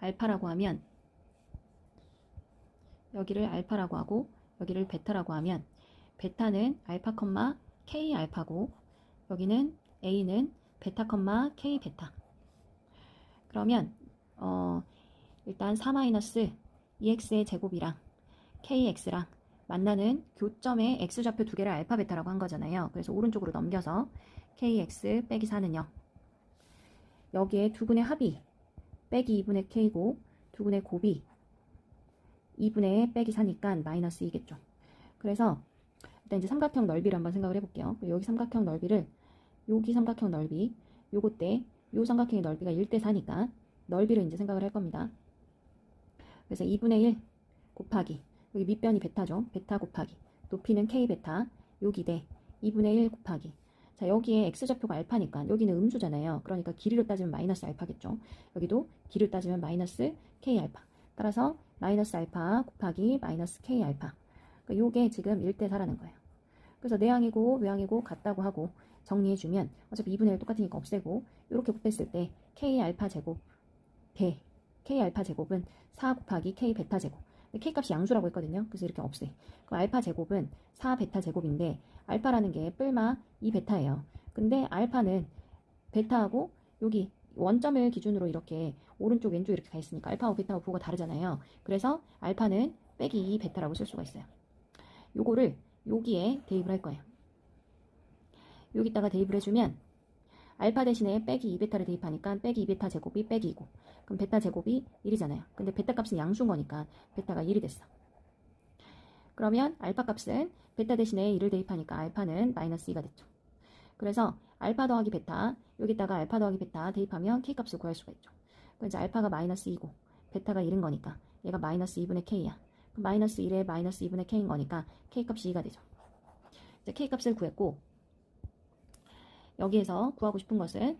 알파라고 하면 여기를 알파라고 하고 여기를 베타라고 하면 베타는 알파 컴마 K 알파고 여기는 A는 베타 컴마 K 베타 그러면 어 일단 4 마이너스 2x의 제곱이랑 kx랑 만나는 교점의 x좌표 두 개를 알파 베타라고 한 거잖아요. 그래서 오른쪽으로 넘겨서 kx 빼기 4는 0. 여기에 두 분의 합이 빼기 2분의 k고 두 분의 곱이 2분의 빼기 4니까 마이너스 2겠죠. 그래서 일단 이제 삼각형 넓이를 한번 생각을 해볼게요. 여기 삼각형 넓이를 여기 삼각형 넓이 요거 때 요 삼각형의 넓이가 1대 4니까 넓이를 이제 생각을 할 겁니다. 그래서 2분의 1 곱하기 여기 밑변이 베타죠. 베타 곱하기 높이는 k 베타 여기 대 2분의 1 곱하기 자 여기에 x좌표가 알파니까 여기는 음수잖아요. 그러니까 길이로 따지면 마이너스 알파겠죠. 여기도 길이로 따지면 마이너스 k 알파 따라서 마이너스 알파 곱하기 마이너스 k 알파 그러니까 요게 지금 1대 4라는 거예요. 그래서 내항이고 외항이고 같다고 하고 정리해주면 어차피 2분의 1 똑같으니까 없애고 이렇게 곱했을 때 k 알파 제곱 대 k 알파 제곱은 4 곱하기 k 베타 제곱 k 값이 양수라고 했거든요. 그래서 이렇게 없애. 그럼 알파 제곱은 4 베타 제곱인데 알파라는 게 뿔마 2 베타예요. 근데 알파는 베타하고 여기 원점을 기준으로 이렇게 오른쪽 왼쪽 이렇게 가 있으니까 알파하고 베타하고 부호가 다르잖아요. 그래서 알파는 빼기 2 베타라고 쓸 수가 있어요. 요거를 여기에 대입을 할 거예요. 여기다가 대입을 해주면 알파 대신에 빼기 2베타를 대입하니까 빼기 2베타 제곱이 빼기 2고 그럼 베타 제곱이 1이잖아요. 근데 베타 값은 양수인 거니까 베타가 1이 됐어. 그러면 알파 값은 베타 대신에 1을 대입하니까 알파는 마이너스 2가 됐죠. 그래서 알파 더하기 베타 여기다가 알파 더하기 베타 대입하면 k 값을 구할 수가 있죠. 그럼 이제 알파가 마이너스 2고 베타가 1인 거니까 얘가 마이너스 2분의 k야. 마이너스 1에 마이너스 2분의 k인 거니까 k 값이 2가 되죠. 이제 k 값을 구했고 여기에서 구하고 싶은 것은